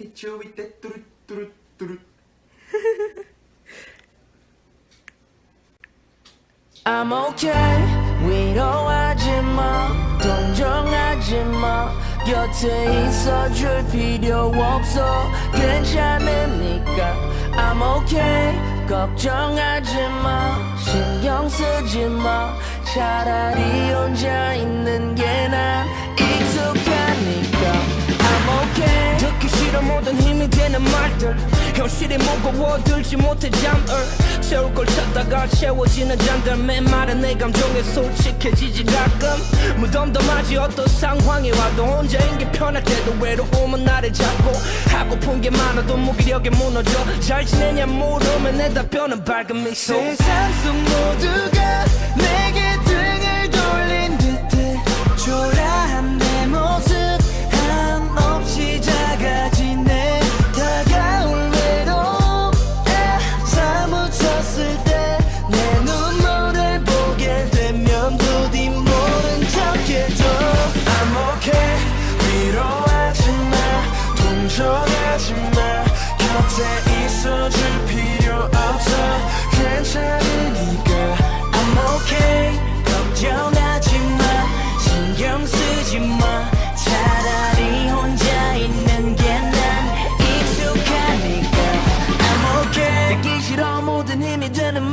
With that 뚜루뚜루뚜루. I'm okay. 위로하지 마. 동정하지 마. 곁에 있어줄 필요 없어. 괜찮으니까. I'm okay. 걱정하지 마. 신경 쓰지 마. 차라리 혼자 있는 게 난 싫어 모든 힘이 되는 말들. 현실이 무거워 들지 못해 잠을 채울 걸 찾다가 채워지는 잔들. 맨말은 내 감정에 솔직해지지 가끔. 무덤덤하지 어떤 상황이 와도 혼자인 게 편할 때도 외로움은 나를 잡고 하고픈 게 많아도 무기력에 무너져 잘 지내냐 물으면 내 답변은 밝은 미소. 세상 속 모두가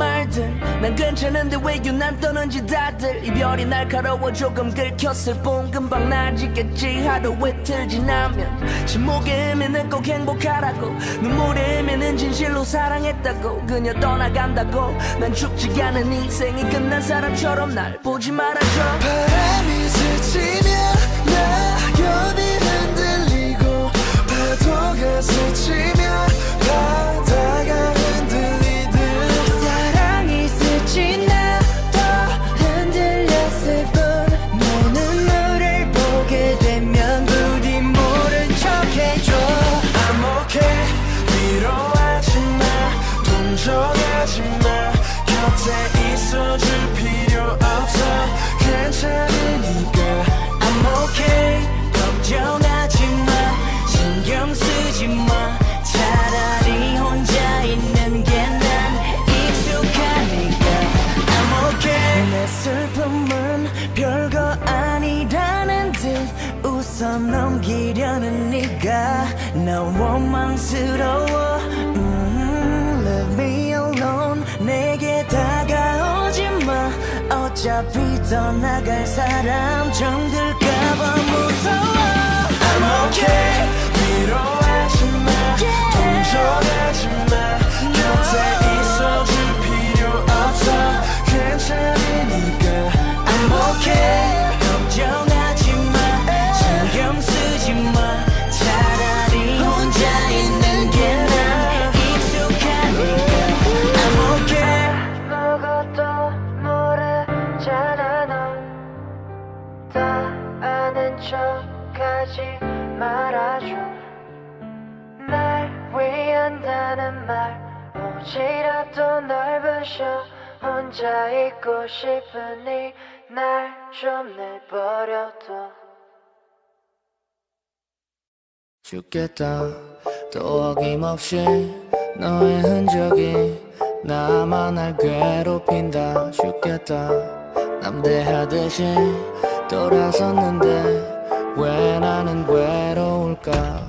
말들. 난 괜찮은데 왜 유난 떠는지 다들. 이별이 날카로워 조금 긁혔을 뿐 금방 나아지겠지. 하루 이틀 지나면 침묵의 의미는 꼭 행복하라고. 눈물의 의미는 진실로 사랑했다고. 그녀 떠나간다고. 난 죽지 않은 인생이 끝난 사람처럼 날 보지 말아줘 원망스러워. 음, Leave me alone. 내게 다가오지 마. 어차피 떠나갈 사람 정들까봐 무서워. I'm okay. 위로하지 마. 동정하지 마. 곁에 있어줄 필요 없어. 괜찮으니까. I'm okay. 걱정 한다는 말. 오지라도 널 부셔. 혼자 있고 싶으니 날 좀 내버려둬. 죽겠다. 또 어김없이 너의 흔적이 나만 날 괴롭힌다. 죽겠다. 남대하듯이 돌아섰는데 왜 나는 외로울까?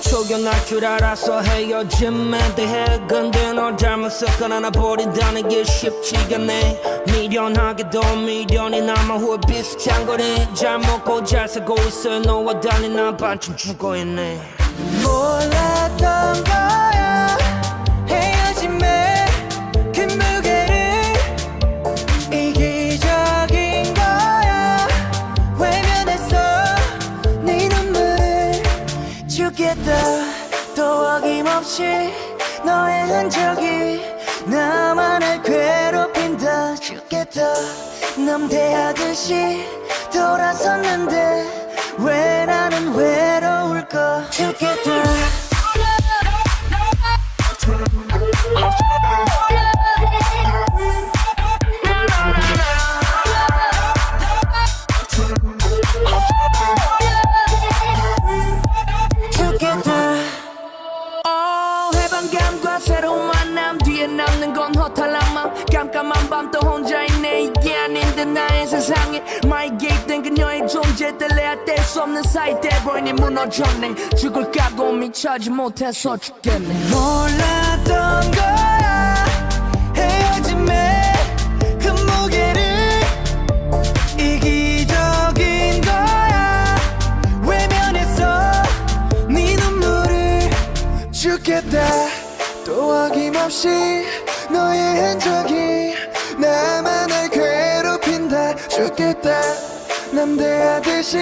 초견할 줄 알아서 헤어짐에 대해 근데 널 잘못 섞어나 나 버린다는 게 쉽지가 않네. 미련하게도 미련이 남아 후회 비슷한 거네. 잘 먹고 잘 살고 있어. 너와 달리 난 반쯤 죽어있네. 몰랐던 거 죽겠다. 또 어김없이 너의 흔적이 나만을 괴롭힌다. 죽겠다. 남대하듯이 돌아섰는데 왜 나는 외로울까? 죽겠다 세상에 My 개입된 그녀의 존재 때려야 뗄 수 없는 사이 돼버리니 무너졌네. 죽을 각오 미쳐지 못해서 죽겠네. 몰랐던 거야. 헤어짐의 그 무게를 이기적인 거야. 외면했어 네 눈물을 죽겠다. 또 어김없이 너의 흔적이 괴롭힌다 죽겠다 남대하듯이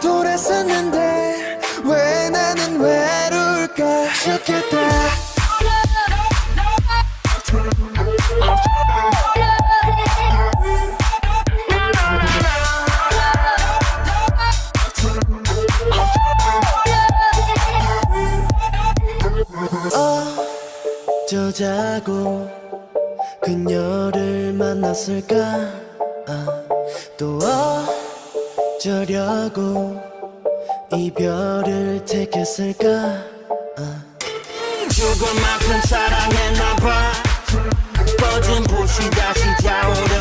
돌아섰는데 왜 나는 외로울까? 죽겠다 어쩌자고 그녀를 만났을까? 아, 또 어쩌려고 이별을 택했을까 아. 죽을 만큼 사랑했나봐 뻗은 불씨 다시 타오르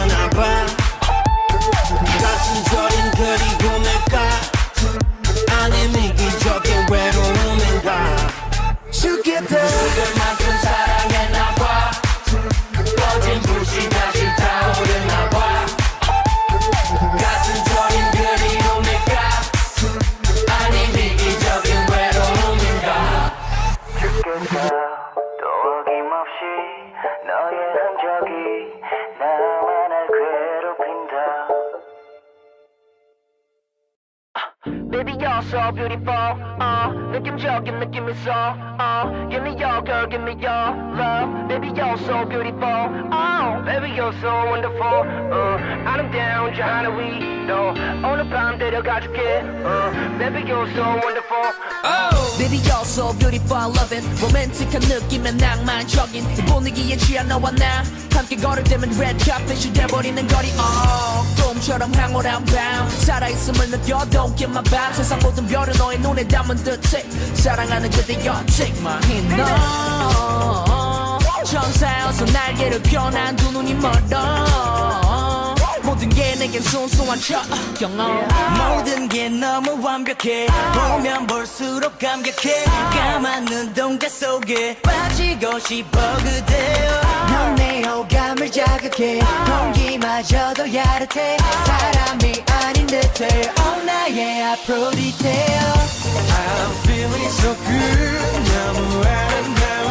so beautiful uh, 느낌적인 느낌 있어 uh, Give me your girl, give me your love Baby you're so beautiful oh, Baby you're so wonderful uh, 아름다운 저 하늘 위로 오늘 밤 데려가줄게 uh, Baby you're so wonderful Baby you're so beautiful I love it 로맨틱한 느낌의 낭만적인 이 분위기에 취한 너와 나 함께 걸을 때면 red carpet이 돼버리는 거리 oh, 꿈처럼 황홀한 밤 살아있음을 느껴도 get my vibe 세상 모든 별을 너의 눈에 담은 듯해. 사랑하는 my hand 너 천사여서 날개를 펴난 두 눈이 멀어. 모든 게 내겐 순수한 첫 경험. 모든 게 너무 완벽해. 보면 볼수록 감격해. 까만 눈동자 속에 빠지고 싶어 그대여. 넌 내 호감을 자극해. 공기마저도 야릇해. 사람이 아닌 듯해 oh 나의 앞으로 디테일 I'm feeling so good. 너무 아름다운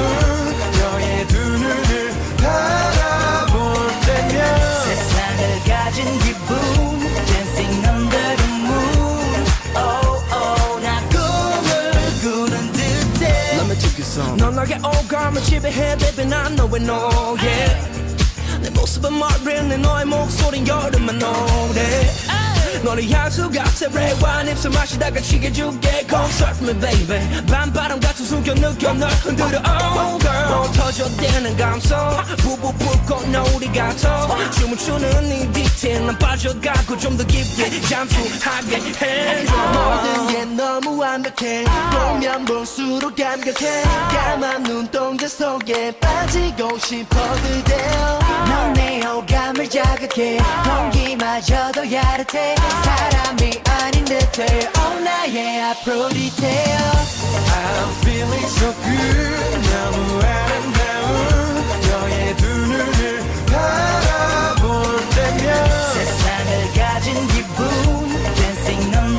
너의 두 눈을 바라볼 때면 세상을 가진 기분 Dancing under the moon. Oh oh 나 꿈을 꾸는 듯해. Let me take you some. 넌 나의 오감을 지배해 baby 난 너의 노예. 내 모습은 말해 내 너의 목소린 여름만 노래 너를 향수 같아 red 입술 마시다가 치게 줄게. Come surf me baby. 밤바람 같은 숨겨 느껴 널 흔들어. Oh girl. 터져대는 감성 부부 불꽃 노을이 같아. 춤을 추는 네 디테일 난 빠져가고 좀 더 깊게 잠수하게 해줘. 모든 게 너무 완벽해. 보면 볼수록 감격해. 까만 눈동자 속에 빠지고 싶어 그대여 넌내 호감을 자극해. 공기마저도 야릇해. 사람이 아닌 듯해. oh 나의 앞으로 디테일 I'm feeling so good. 너무 아름다운 너의 두 눈을 바라볼 때면 세상을 가진 기분. Dancing under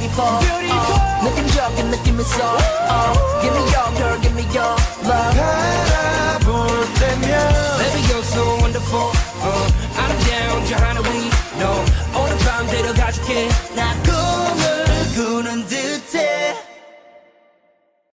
you're so beautiful, Uh, 느낌적인 느낌 있어 uh, Give me your